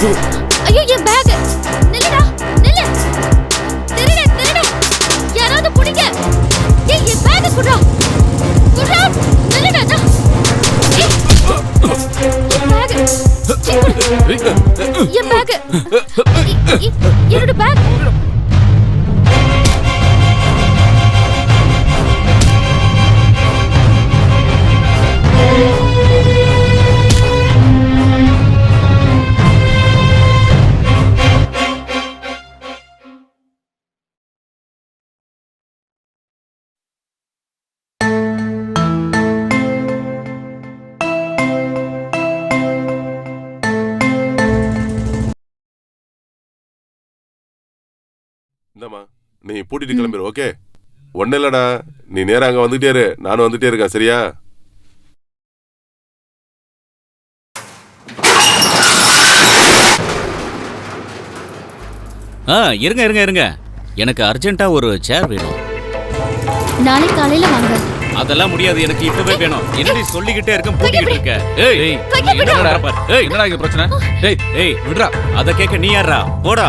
ஐயோ என் பேக் நில்லுடா நில்லு. திருடு திருடு யாராவது புடிங்க. ஏய் என் பேக் குடுறா. குடுறா. நில்லுடா டா ஏய் பேக் என் பேக் என்னோட பேக் இந்தாம்மா நீ பூட்டிட்டு கிளம்பிடு ஓகே? ஒன்றும் இல்லடா நீ நேரா அங்கே வந்துட்டே இரு. நானும் வந்துட்டே இருக்கேன் சரியா? ஆ இருங்க இருங்க இருங்க. எனக்கு அர்ஜென்ட்டா ஒரு சேர் வேணும். நாளை காலையில வாங்க. அதெல்லாம் முடியாது எனக்கு இப்பவே வேணும். என்னடி சொல்லிக்கிட்டே இருக்க பூட்டிக்கிட்டு இருக்க? ஏய் ஏய். என்னடா பார். ஏய் என்னடா இங்க பிரச்சனை? டேய் ஏய் விடுறா. அத கேட்க நீ யாரா போடா.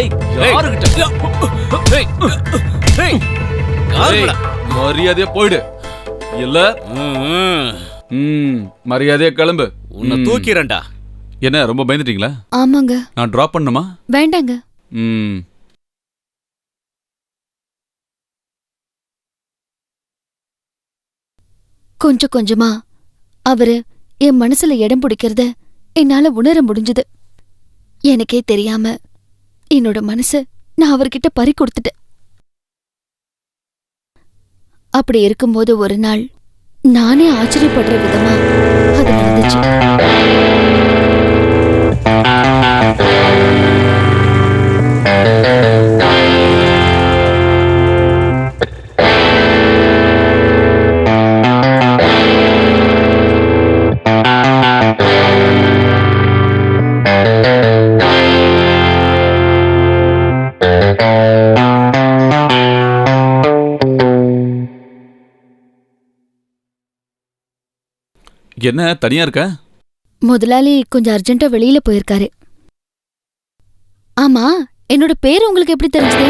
ஏய் யாருகிட்ட மரியாதையா போயிடு. இல்ல? ம், ம். ம் மரியாதையா கிளம்பு. உன்னை. தூக்கிறேன்டா என்ன ரொம்ப பயந்துட்டீங்களா? ஆமாங்க. நான் டிராப் பண்ணுமா வேண்டாங்க. ம். கொஞ்சம் கொஞ்சமா. அவரு என் மனசுல இடம் பிடிக்கிறத என்னால உணர முடிஞ்சது. எனக்கே தெரியாம என்னோட மனச நான் அவர்கிட்ட பறி கொடுத்துட்டேன். அப்படி இருக்கும்போது ஒரு நாள் நானே ஆச்சரியப்படுற விதமா அது நடந்துச்சு. என்ன தனியா இருக்க? முதலாளி கொஞ்சம் அர்ஜென்ட்டா வெளியில போயிருக்காரு. ஆமா என்னோட பேர் உங்களுக்கு எப்படி தெரிஞ்சது?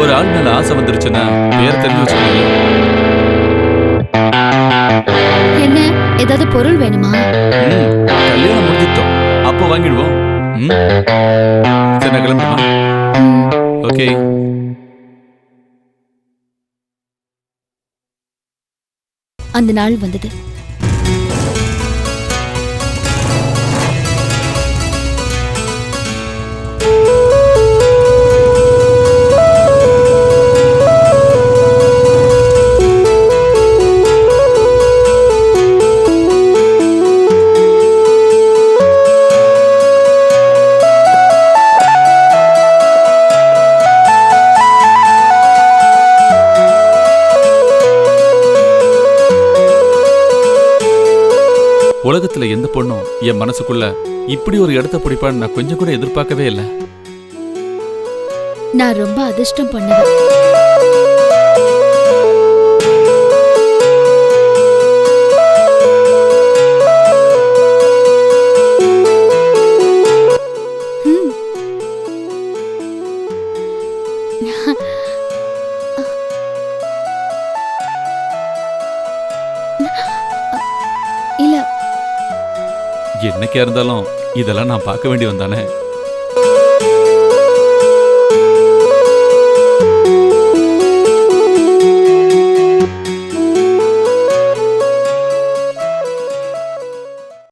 ஒரு ஆள் மேல ஆசை வந்துருச்சுன்னா பேர் தெரிஞ்சு வச்சுக்கோங்க. என்ன ஏதாவது பொருள் வேணுமா? ம், கல்யாணம் முடிஞ்சிட்டோம். அப்போ வாங்கிடுவோம். ம் சரி நான் கிளம்புமா ம், ஓகே. அந்த நாள் வந்தது. உலகத்துல எந்த பொண்ணும் என் மனசுக்குள்ள இப்படி ஒரு இடத்த பிடிப்பான்னு நான் கொஞ்சம் கூட எதிர்பார்க்கவே இல்லை. நான் ரொம்ப அதிர்ஷ்டம் பண்ணவன் என்னைக்கா இருந்தாலும் இதெல்லாம் நான் பார்க்க வேண்டி வந்தானே